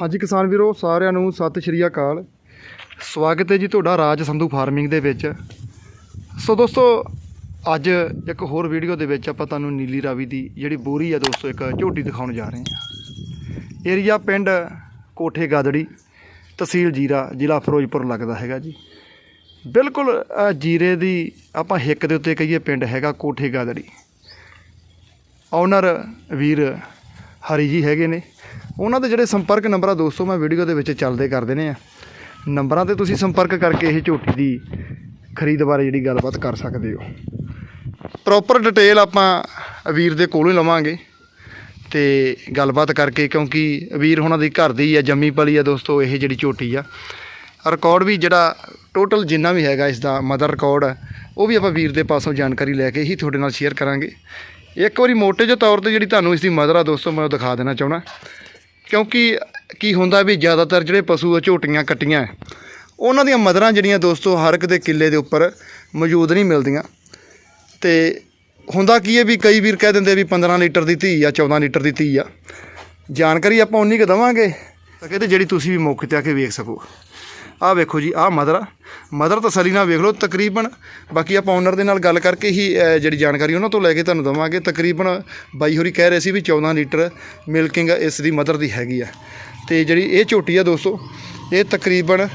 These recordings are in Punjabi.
ਹਾਂਜੀ ਕਿਸਾਨ ਵੀਰੋ, ਸਾਰਿਆਂ ਨੂੰ ਸਤਿ ਸ਼੍ਰੀ ਅਕਾਲ। ਸਵਾਗਤ ਹੈ ਜੀ ਤੁਹਾਡਾ ਰਾਜ ਸੰਧੂ ਫਾਰਮਿੰਗ ਦੇ ਵਿੱਚ। ਸੋ ਦੋਸਤੋ, ਅੱਜ ਇੱਕ ਹੋਰ ਵੀਡੀਓ ਦੇ ਵਿੱਚ ਆਪਾਂ ਤੁਹਾਨੂੰ ਨੀਲੀ ਰਾਵੀ ਦੀ ਜਿਹੜੀ ਬੋਰੀ ਆ ਦੋਸਤੋ, ਇੱਕ ਝੋਟੀ ਦਿਖਾਉਣ ਜਾ ਰਹੇ ਹਾਂ। ਏਰੀਆ ਪਿੰਡ ਕੋਠੇ ਗਾਦੜੀ, ਤਹਿਸੀਲ ਜੀਰਾ, ਜ਼ਿਲ੍ਹਾ ਫਿਰੋਜ਼ਪੁਰ ਲੱਗਦਾ ਹੈਗਾ ਜੀ। ਬਿਲਕੁਲ ਜੀਰੇ ਦੀ ਆਪਾਂ ਹਿੱਕ ਦੇ ਉੱਤੇ ਕਹੀਏ ਪਿੰਡ ਹੈਗਾ ਕੋਠੇ ਗਾਦੜੀ। ਓਨਰ ਵੀਰ ਹਰੀ ਜੀ ਹੈਗੇ ਨੇ। ਉਹਨਾਂ ਦੇ ਜਿਹੜੇ ਸੰਪਰਕ ਨੰਬਰ ਆ ਦੋਸਤੋ, ਮੈਂ ਵੀਡੀਓ ਦੇ ਵਿੱਚ ਚੱਲਦੇ ਕਰ ਦੇਣੇ ਆ। ਨੰਬਰਾਂ ਤੇ ਤੁਸੀਂ ਸੰਪਰਕ ਕਰਕੇ ਇਹ ਝੋਟੀ ਦੀ ਖਰੀਦ ਬਾਰੇ ਜਿਹੜੀ ਗੱਲਬਾਤ ਕਰ ਸਕਦੇ ਹੋ। ਪ੍ਰੋਪਰ ਡਿਟੇਲ ਆਪਾਂ ਵੀਰ ਦੇ ਕੋਲੋਂ ਹੀ ਲਵਾਂਗੇ ਤੇ ਗੱਲਬਾਤ ਕਰਕੇ, ਕਿਉਂਕਿ ਵੀਰ ਉਹਨਾਂ ਦੀ ਘਰ ਦੀ ਆ, ਜੰਮੀ ਪਲੀ ਆ ਦੋਸਤੋ, ਇਹ ਜਿਹੜੀ ਝੋਟੀ ਆ। ਰਿਕਾਰਡ ਵੀ ਜਿਹੜਾ ਟੋਟਲ ਜਿੰਨਾ ਵੀ ਹੈਗਾ ਇਸ ਦਾ ਮਦਰ ਰਿਕਾਰਡ ਆ, ਉਹ ਵੀ ਆਪਾਂ ਵੀਰ ਦੇ ਪਾਸੋਂ ਜਾਣਕਾਰੀ ਲੈ ਕੇ ਹੀ ਤੁਹਾਡੇ ਨਾਲ ਸ਼ੇਅਰ ਕਰਾਂਗੇ। ਇੱਕ ਵਾਰੀ ਮੋਟੇ ਜਿਹੇ ਤੌਰ ਤੇ ਜਿਹੜੀ ਤੁਹਾਨੂੰ ਇਸ ਦੀ ਮਦਰ ਆ ਦੋਸਤੋ, ਮੈਂ ਉਹ ਦਿਖਾ ਦੇਣਾ ਚਾਹਣਾ ਕਿਉਂਕਿ ਕੀ ਹੁੰਦਾ ਵੀ ਜ਼ਿਆਦਾਤਰ ਜਿਹੜੇ ਪਸ਼ੂ ਝੋਟੀਆਂ ਕੱਟੀਆਂ ਉਹਨਾਂ ਦੀਆਂ ਮਦਰਾਂ ਜਿਹੜੀਆਂ ਦੋਸਤੋ, ਹਰ ਇੱਕ ਦੇ ਕਿੱਲੇ ਦੇ ਉੱਪਰ ਮੌਜੂਦ ਨਹੀਂ ਮਿਲਦੀਆਂ। ਤੇ ਹੁੰਦਾ ਕੀ ਹੈ ਵੀ ਕਈ ਵੀਰ ਕਹਿ ਦਿੰਦੇ ਵੀ 15 ਲੀਟਰ ਦੀ ਧੀ ਆ 14 ਲੀਟਰ ਦੀ ਧੀ ਆ। ਜਾਣਕਾਰੀ ਆਪਾਂ ਉਨੀ ਕੁ ਦਵਾਂਗੇ। ਤਾਂ ਕਹਿੰਦੇ ਜਿਹੜੀ ਤੁਸੀਂ ਵੀ ਮੌਕੇ ਤੇ ਆ ਕੇ ਵੇਖ ਸਕੋ। ਆਹ ਵੇਖੋ ਜੀ, ਆਹ ਮਦਰ ਮਦਰ ਤਸੱਲੀ ਨਾਲ ਵੇਖ ਲਓ, ਤਕਰੀਬਨ ਬਾਕੀ ਆਪਾਂ ਓਨਰ ਦੇ ਨਾਲ ਗੱਲ ਕਰਕੇ ਹੀ ਜਿਹੜੀ ਜਾਣਕਾਰੀ ਉਹਨਾਂ ਤੋਂ ਲੈ ਕੇ ਤੁਹਾਨੂੰ ਦਵਾਂਗੇ। ਤਕਰੀਬਨ ਬਾਈ ਹੋਰੀ ਕਹਿ ਰਹੇ ਸੀ ਵੀ 14 ਲੀਟਰ ਮਿਲਕਿੰਗ ਇਸ ਦੀ ਮਦਰ ਦੀ ਹੈਗੀ ਆ। ਤੇ ਜਿਹੜੀ ਇਹ ਝੋਟੀ ਆ ਦੋਸਤੋ, ਇਹ ਤਕਰੀਬਨ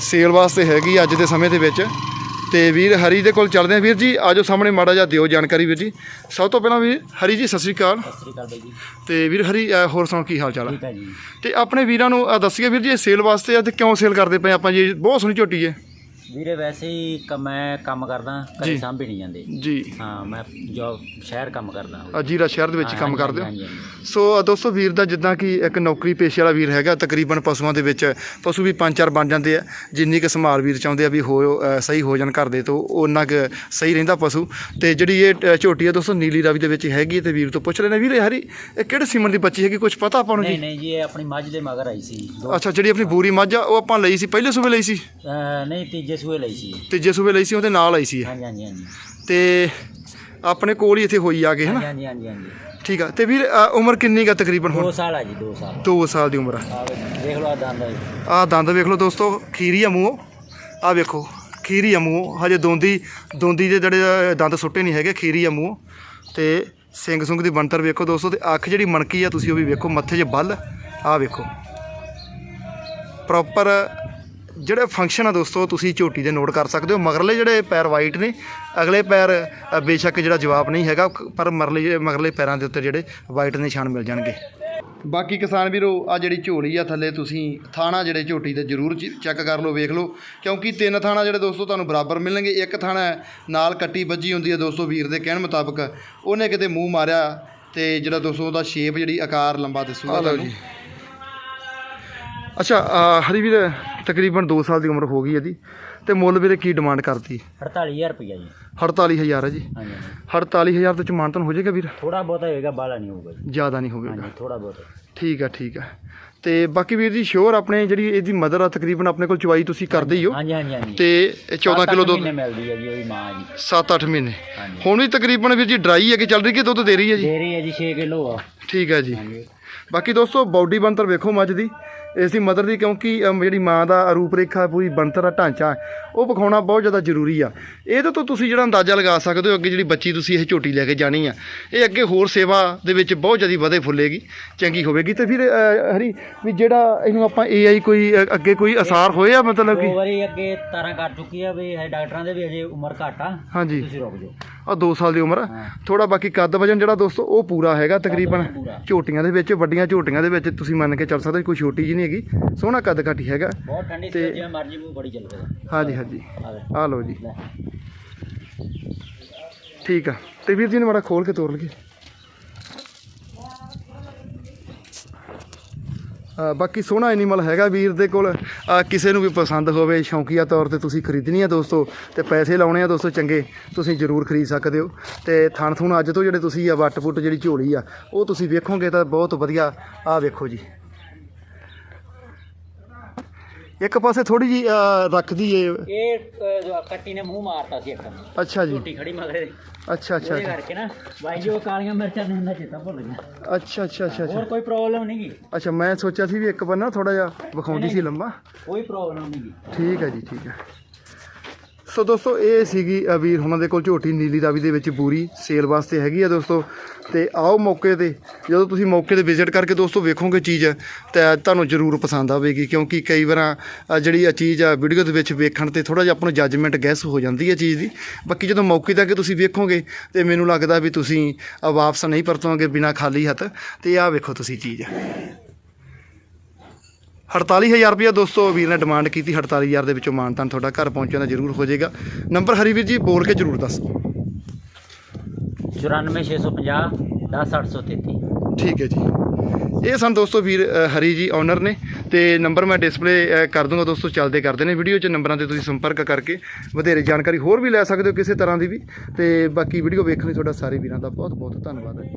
ਸੇਲ ਵਾਸਤੇ ਹੈਗੀ ਅੱਜ ਦੇ ਸਮੇਂ ਦੇ ਵਿੱਚ। ਤੇ ਵੀਰ ਹਰੀ ਦੇ ਕੋਲ ਚੱਲਦੇ ਆ ਵੀਰ ਜੀ ਆਜੋ ਸਾਹਮਣੇ ਮਾੜਾ ਜਿਹਾ ਦਿਓ ਜਾਣਕਾਰੀ ਵੀਰ ਜੀ। ਸਭ ਤੋਂ ਪਹਿਲਾਂ ਵੀਰ ਹਰੀ ਜੀ ਸਤਿ ਸ੍ਰੀ ਅਕਾਲ। ਸਤਿ ਸ੍ਰੀ ਅਕਾਲ ਬਾਈ ਜੀ। ਤੇ ਵੀਰ ਹਰੀ ਅਹ, ਹੋਰ ਸੁਣਾਓ ਕੀ ਹਾਲ ਚਾਲ ਠੀਕ ਹੈ ਜੀ। ਤੇ ਆਪਣੇ ਵੀਰਾਂ ਨੂੰ ਅਹ, ਦੱਸੀਏ ਵੀਰ ਜੀ ਇਹ ਸੇਲ ਵਾਸਤੇ ਆ ਤੇ ਕਿਉਂ ਸੇਲ ਕਰਦੇ ਪਏ ਆਪਾਂ ਜੀ? ਬਹੁਤ ਸੋਹਣੀ ਝੋਟੀ ਹੈ। ਵੀਰੇ ਵੈਸੇ ਹੀ ਕ- ਮੈਂ ਕੰਮ ਕਰਦਾ ਜੀ। ਘਰੇ ਸਾਂਭੇ ਨਹੀਂ ਜਾਂਦੇ। ਜੀ। ਹਾਂ ਮੈਂ ਜੋਬ ਸ਼ਹਿਰ ਕੰਮ ਕਰਦਾ ਅਹ, ਜੀਰਾ ਸ਼ਹਿਰ ਦੇ ਵਿੱਚ ਹਾਂ, ਕੰਮ ਹਾਂਜੀ, ਕਰਦੇ ਹੋ? ਹਾਂਜੀ। ਸੋ ਦੋਸਤੋ ਵੀਰ ਦਾ ਜਿੱਦਾਂ ਕਿ ਇੱਕ ਨੌਕਰੀ ਪੇਸ਼ੇ ਵਾਲਾ ਵੀਰ ਹੈਗਾ ਤਕਰੀਬਨ ਪਸ਼ੂਆਂ ਦੇ ਵਿੱਚ ਪਸ਼ੂ ਵੀ ਪੰਜ ਚਾਰ ਬਣ ਜਾਂਦੇ ਆ। ਜਿੰਨੀ ਕੁ ਸੰਭਾਲ ਵੀਰ ਚਾਹੁੰਦੇ ਆ ਵੀ ਹੋ ਸਹੀ ਹੋ ਜਾਣ ਘਰ ਦੇ ਤੋਂ ਉਹਨਾਂ ਕੁ ਸਹੀ ਰਹਿੰਦਾ ਪਸ਼ੂ। ਤੇ ਜਿਹੜੀ ਇਹ ਅਹ, ਝੋਟੀ ਆ ਦੋਸਤੋ ਨੀਲੀ ਰਾਵੀ ਦੇ ਵਿੱਚ ਹੈਗੀ ਹੈ ਤੇ ਵੀਰ ਤੋਂ ਪੁੱਛ ਲੈਣੇ ਵੀਰ ਇਹ ਹਰੀ ਇਹ ਕਿਹੜੇ ਸੀਮਨ ਦੀ ਬੱਚੀ ਹੈਗੀ? ਕੁਝ ਪਤਾ ਆਪਾਂ ਨੂੰ ਨਹੀਂ ਜੀ? ਨਹੀਂ ਜੀ ਇਹ ਆਪਣੀ ਮੱਝ ਦੇ ਮਗਰ ਆਈ ਸੀ। ਦੋ ਅੱਛਾ ਜਿਹੜੀ ਆਪਣੀ ਬੂਰੀ ਮੱਝ ਆ ਉਹ ਆਪਾਂ ਲਈ ਸੀ ਪਹਿਲੇ ਸੂਬੇ ਲਈ ਸੀ? ਅਹ ਨਹੀਂ ਤੀਜੇ ਸੂਏ ਲਈ ਸੀ। ਤੀਜੇ ਸੂਬੇ ਲਈ ਸੀ ਉਹਦੇ ਨਾਲ ਆਈ ਸੀ ਇਹ। ਹਾਂਜੀ ਹਾਂਜੀ ਹਾਂਜੀ। ਤੇ ਆਪਣੇ ਕੋਲ ਹੀ ਇੱਥੇ ਹੋਈ ਆ ਕੇ ਹਨਾ ਹਾਂਜੀ ਹਾਂਜੀ ਹਾਂਜੀ ਠੀਕ ਆ। ਤੇ ਵੀਰ ਅ, ਉਮਰ ਕਿੰਨੀ ਕਾ ਤਕਰੀਬਨ ਦੋ ਹੁਣ ਸਾਲ ਆ ਜੀ ਦੋ ਸਾਲ। 2 ਸਾਲ ਦੀ ਉਮਰ ਆ। ਆ ਦੇਖ ਲਓ ਆ ਦੰਦ ਆ ਜੀ। ਆਹ ਦੰਦ ਵੇਖ ਲਓ ਦੋਸਤੋ ਖੀਰੀ ਆ ਮੂੰਹੋਂ। ਆ ਵੇਖੋ ਖੀਰੀ ਆ ਮੂੰਹੋਂ। ਹਜੇ ਦੋਂਦੀ ਦੋਂਦੀ ਦੇ ਜਿਹੜੇ ਦੰਦ ਸੁੱਟੇ ਨਹੀਂ ਹੈਗੇ ਖੀਰੀ ਆ ਮੂੰਹੋਂ। ਤੇ ਸਿੰਘ ਸੁੰਗ ਦੀ ਬਣਤਰ ਵੇਖੋ ਦੋਸਤੋ ਤੇ ਅੱਖ ਜਿਹੜੀ ਮਣਕੀ ਆ ਤੁਸੀਂ ਉਹ ਵੀ ਵੇਖੋ ਮੱਥੇ 'ਚ ਬੱਲ। ਆ ਵੇਖੋ। ਪ੍ਰੋਪਰ ਜਿਹੜੇ ਫੰਕਸ਼ਨ ਆ ਦੋਸਤੋ ਤੁਸੀਂ ਝੋਟੀ ਦੇ ਨੋਟ ਕਰ ਸਕਦੇ ਹੋ। ਮਗਰਲੇ ਜਿਹੜੇ ਪੈਰ ਵਾਈਟ ਨੇ ਅਗਲੇ ਪੈਰ ਬੇਸ਼ੱਕ ਜਿਹੜਾ ਜਵਾਬ ਨਹੀਂ ਹੈਗਾ ਪਰ ਮਰਲੇ ਮਗਰਲੇ ਪੈਰਾਂ ਦੇ ਉੱਤੇ ਜਿਹੜੇ ਵਾਈਟ ਨਿਸ਼ਾਨ ਮਿਲ ਜਾਣਗੇ। ਬਾਕੀ ਕਿਸਾਨ ਵੀਰੋ ਆ ਜਿਹੜੀ ਝੋਲੀ ਆ ਥੱਲੇ ਤੁਸੀਂ ਥਾਣਾ ਜਿਹੜੇ ਝੋਟੀ ਤੇ ਜ਼ਰੂਰ ਚੈੱਕ ਕਰ ਲਓ ਵੇਖ ਲਓ। ਕਿਉਂਕਿ ਤਿੰਨ ਥਾਣਾ ਜਿਹੜੇ ਦੋਸਤੋ ਤੁਹਾਨੂੰ ਬਰਾਬਰ ਮਿਲਣਗੇ। ਇੱਕ ਥਾਣਾ ਨਾਲ ਕੱਟੀ ਵੱਜੀ ਹੁੰਦੀ ਹੈ ਦੋਸਤੋ ਵੀਰ ਦੇ ਕਹਿਣ ਮੁਤਾਬਕ। ਉਹਨੇ ਕਿਤੇ ਮੂੰਹ ਮਾਰਿਆ ਤੇ ਜਿਹੜਾ ਦੋਸਤੋ ਉਹਦਾ ਸ਼ੇਪ ਜਿਹੜੀ ਆਕਾਰ ਲੰਬਾ ਦਿਸੂਗਾ ਤੁਹਾਨੂੰ। ਅੱਛਾ ਹਰੀ ਵੀਰ ਤਕਰੀਬਨ 2 ਸਾਲ ਦੀ ਉਮਰ ਹੋ ਗਈ ਇਹਦੀ ਤੇ ਮੁੱਲ ਵੀਰੇ ਕੀ ਡਿਮਾਂਡ ਕਰਤੀ 48000 ਰੁਪਇਆ ਜੀ। 48000 ਹੈ ਜੀ। ਹਾਂਜੀ ਹਾਂਜੀ। 48000 ਤੋਂ ਚ ਮਾਨਤਨ ਹੋ ਜਾਏਗਾ ਵੀਰ? ਥੋੜਾ ਬਹੁਤਾ ਹੋਏਗਾ ਬਾਲਾ ਨਹੀਂ ਹੋਊਗਾ ਜੀ। ਜ਼ਿਆਦਾ ਨਹੀਂ ਹੋਵੇਗਾ ਹਾਂਜੀ ਥੋੜਾ ਬਹੁਤ। ਠੀਕ ਆ ਠੀਕ ਆ ਤੇ ਬਾਕੀ ਵੀਰ ਜੀ ਸ਼ੋਰ ਆਪਣੇ ਜਿਹੜੀ ਇਹਦੀ ਮਦਰ ਆ ਤਕਰੀਬਨ ਆਪਣੇ ਕੋਲ ਚਵਾਈ ਤੁਸੀਂ ਕਰਦੇ ਹੀ ਹੋ। ਹਾਂਜੀ ਹਾਂਜੀ ਹਾਂਜੀ। ਤੇ ਇਹ 14 ਕਿਲੋ ਦੁੱਧ ਮਹੀਨੇ ਮਿਲਦੀ ਹੈ ਜੀ ਉਹਦੀ ਮਾਂ ਜੀ। 7-8 ਮਹੀਨੇ। ਹਾਂਜੀ। ਹੁਣ ਵੀ ਤਕਰੀਬਨ ਵੀਰ ਜੀ ਡਰਾਈ ਹੈ ਕਿ ਚੱਲ ਰਹੀ ਕਿ ਦੁੱਧ ਦੇ ਰਹੀ ਹੈ ਜੀ? ਦੇ ਰਹੀ ਹੈ ਜੀ 6 ਕਿਲੋ ਆ। ਠੀਕ ਹੈ ਜੀ। ਹਾਂਜੀ। ਬਾਕੀ ਦੋਸਤੋ ਬਾਡੀ ਬਣਤਰ ਵੇਖੋ ਮੱਝ ਦੀ। ਇਸ ਦੀ ਮਦਰ ਦੀ ਕਿਉਂਕਿ ਅਮ, ਜਿਹੜੀ ਮਾਂ ਦਾ ਰੂਪ ਰੇਖਾ ਪੂਰੀ ਬਣਤਰ ਦਾ ਢਾਂਚਾ ਹੈ, ਉਹ ਵਿਖਾਉਣਾ ਬਹੁਤ ਜ਼ਿਆਦਾ ਜ਼ਰੂਰੀ ਆ। ਇਹਦੇ ਤੋਂ ਤੁਸੀਂ ਜਿਹੜਾ ਅੰਦਾਜ਼ਾ ਲਗਾ ਸਕਦੇ ਹੋ ਅੱਗੇ ਜਿਹੜੀ ਬੱਚੀ ਤੁਸੀਂ ਇਹ ਝੋਟੀ ਲੈ ਕੇ ਜਾਣੀ ਆ ਇਹ ਅੱਗੇ ਹੋਰ ਸੇਵਾ ਦੇ ਵਿੱਚ ਬਹੁਤ ਜ਼ਿਆਦਾ ਵਧੇ ਫੁੱਲੇਗੀ ਚੰਗੀ ਹੋਵੇਗੀ। ਤੇ ਫਿਰ ਅ, ਹਰੀ ਵੀ ਜਿਹੜਾ ਇਹਨੂੰ ਆਪਾਂ ਏਆਈ ਕੋਈ ਅ, ਅੱਗੇ ਕੋਈ ਅਸਾਰ ਹੋਇਆ ਮਤਲਬ ਕਿ? ਦੋ ਵਾਰੀ ਅੱਗੇ ਤਾਰਾਂ ਕੱਟ ਚੁੱਕੀ ਆ ਵੀ ਇਹ ਡਾਕਟਰਾਂ ਦੇ ਵੀ ਅਜੇ ਉਮਰ ਘੱਟ ਆ ਹਾਂਜੀ। ਤੁਸੀਂ ਰੁਕ ਜਾਓ। ਆ 2 ਸਾਲ ਦੀ ਉਮਰ ਆ। ਥੋੜਾ ਬਾਕੀ ਕੱਦ ਵਜਨ ਜਿਹੜਾ ਦੋਸਤੋ ਉਹ ਪੂਰਾ ਹੈਗਾ ਤਕਰੀਬਨ। ਝੋਟੀਆਂ ਦੇ ਵਿੱਚ ਵੱਡੀਆਂ ਝੋਟੀਆਂ ਦੇ ਵਿੱਚ ਤੁਸੀਂ ਮੰਨ ਕੇ ਚੱਲ ਸਕਦੇ ਕੋਈ ਛੋਟੀ ਜੀ ਨਹੀਂ ਹੈਗੀ। ਸੋਹਣਾ ਕੱਦ ਕਾਠੀ ਹੈਗਾ। ਬਹੁਤ ਠੰਡੀ ਸੀ ਜਿਵੇਂ ਮਰਜ਼ੀ ਮੂੰਹ ਬੜੀ ਚੱਲ ਪਿਆ ਹਾਂਜੀ ਹਾਂਜੀ। ਆ ਲਓ ਜੀ। ਠੀਕ ਆ। ਤੇ ਵੀਰ ਜੀ ਨੇ ਮਾੜਾ ਖੋਲ ਕੇ ਤੋੜ ਲਈਏ। ਬਾਕੀ ਸੋਹਣਾ ਐਨੀਮਲ ਹੈਗਾ ਵੀਰ ਦੇ ਕੋਲ। ਕਿਸੇ ਨੂੰ ਵੀ ਪਸੰਦ ਹੋਵੇ, ਸ਼ੌਂਕੀਆ ਤੌਰ ਤੇ ਤੁਸੀਂ ਖਰੀਦਣੀ ਆ ਦੋਸਤੋ ਤੇ ਪੈਸੇ ਲਾਉਣੇ ਆ ਦੋਸਤੋ ਚੰਗੇ, ਤੁਸੀਂ ਜ਼ਰੂਰ ਖਰੀਦ ਸਕਦੇ ਹੋ। ਤੇ ਥਣ ਥੁਣ ਅੱਜ ਤੋਂ ਜਿਹੜੇ ਤੁਸੀਂ ਆ ਵੱਟ ਪੁੱਟ ਜਿਹੜੀ ਝੋਲੀ ਆ, ਉਹ ਤੁਸੀਂ ਵੇਖੋਗੇ ਤਾਂ ਬਹੁਤ ਵਧੀਆ। ਆ ਵੇਖੋ ਜੀ। ਇੱਕ ਪਾਸੇ ਥੋੜੀ ਜੀ ਰੱਖਦੀ ਏ। ਇਹ ਜੋ ਕੱਟੀ ਨੇ ਮੂੰਹ ਮਾਰਤਾ ਸੀ ਇੱਕ। ਅੱਛਾ ਜੀ। ਝੋਟੀ ਖੜੀ ਮਗਰੇ ਅੱਛਾ ਅੱਛਾ ਉਹਦੇ ਕਰਕੇ ਨਾ ਬਾਈ ਜੀ ਉਹ ਕਾਲੀਆਂ ਮਿਰਚਾਂ ਨੇ ਹੁੰਦਾ ਚੇਤਾ ਭੁੱਲ ਗਿਆ। ਅੱਛਾ ਅੱਛਾ ਅੱਛਾ ਅੱਛਾ। ਹੋਰ ਕੋਈ ਪ੍ਰੋਬਲਮ ਨਹੀਂ ਗੀ? ਅੱਛਾ ਮੈਂ ਸੋਚਿਆ ਸੀ ਵੀ ਇੱਕ ਬੰਨਾ ਥੋੜਾ ਜਿਹਾ ਵਿਖਾਉਂਦੀ ਸੀ ਲੰਬਾ। ਕੋਈ ਪ੍ਰੋਬਲਮ ਨਹੀਂ ਗੀ। ਠੀਕ ਹੈ ਜੀ ਠੀਕ ਹੈ। ਸੋ ਦੋਸਤੋ, ਇਹ ਸੀਗੀ ਵੀਰ ਉਹਨਾਂ ਦੇ ਕੋਲ ਝੋਟੀ ਨੀਲੀ ਰਾਵੀ ਦੇ ਵਿੱਚ ਪੂਰੀ ਸੇਲ ਵਾਸਤੇ ਹੈਗੀ ਆ ਦੋਸਤੋ। ਤੇ ਆਓ ਮੌਕੇ ਤੇ, ਜਦੋਂ ਤੁਸੀਂ ਮੌਕੇ ਤੇ ਵਿਜ਼ਿਟ ਕਰਕੇ ਦੋਸਤੋ ਵੇਖੋਗੇ ਚੀਜ਼, ਤਾਂ ਤੁਹਾਨੂੰ ਜ਼ਰੂਰ ਪਸੰਦ ਆਵੇਗੀ, ਕਿਉਂਕਿ ਕਈ ਵਾਰਾਂ ਜਿਹੜੀ ਆ ਚੀਜ਼ ਆ ਵੀਡੀਓ ਦੇ ਵਿੱਚ ਵੇਖਣ ਤੇ ਥੋੜਾ ਜਿਹਾ ਆਪਾਂ ਨੂੰ ਜੱਜਮੈਂਟ ਗੈਸ ਹੋ ਜਾਂਦੀ ਹੈ ਚੀਜ਼ ਦੀ। ਬਾਕੀ ਜਦੋਂ ਮੌਕੇ ਤੇ ਤੁਸੀਂ ਵੇਖੋਗੇ, ਤੇ ਮੈਨੂੰ ਲੱਗਦਾ ਵੀ ਤੁਸੀਂ ਵਾਪਸ ਨਹੀਂ ਪਰਤੋਗੇ ਬਿਨਾ ਖਾਲੀ ਹੱਥ। ਤੇ ਆਹ ਵੇਖੋ ਤੁਸੀਂ ਚੀਜ਼। 48000 ਰੁਪਇਆ ਦੋਸਤੋ ਵੀਰ ਨੇ ਡਿਮਾਂਡ ਕੀਤੀ 48000 ਦੇ ਵਿੱਚੋਂ ਮਾਨਤਾਨ ਤੁਹਾਡਾ ਘਰ ਪਹੁੰਚਣ ਦਾ ਜ਼ਰੂਰ ਹੋ ਜਾਏਗਾ। ਨੰਬਰ ਹਰੀਵੀਰ ਜੀ ਬੋਲ ਕੇ ਜ਼ਰੂਰ ਦੱਸੋ। 94650 10833 ਠੀਕ ਹੈ ਜੀ। ਇਹ ਸਨ ਦੋਸਤੋ ਵੀਰ ਅ, ਹਰੀ ਜੀ ਓਨਰ ਨੇ। ਤੇ ਨੰਬਰ ਮੈਂ ਡਿਸਪਲੇ ਕਰ ਦੂੰਗਾ ਦੋਸਤੋ ਚੱਲਦੇ ਕਰਦੇ ਨੇ ਵੀਡੀਓ 'ਚ। ਨੰਬਰਾਂ ਤੇ ਤੁਸੀਂ ਸੰਪਰਕ ਕਰਕੇ ਵਧੇਰੇ ਜਾਣਕਾਰੀ ਹੋਰ ਵੀ ਲੈ ਸਕਦੇ ਹੋ ਕਿਸੇ ਤਰ੍ਹਾਂ ਦੀ ਵੀ। ਤੇ ਬਾਕੀ ਵੀਡੀਓ ਵੇਖਣ ਲਈ ਤੁਹਾਡਾ ਸਾਰੇ ਵੀਰਾਂ ਦਾ ਬਹੁਤ ਬਹੁਤ ਧੰਨਵਾਦ ਹੈ।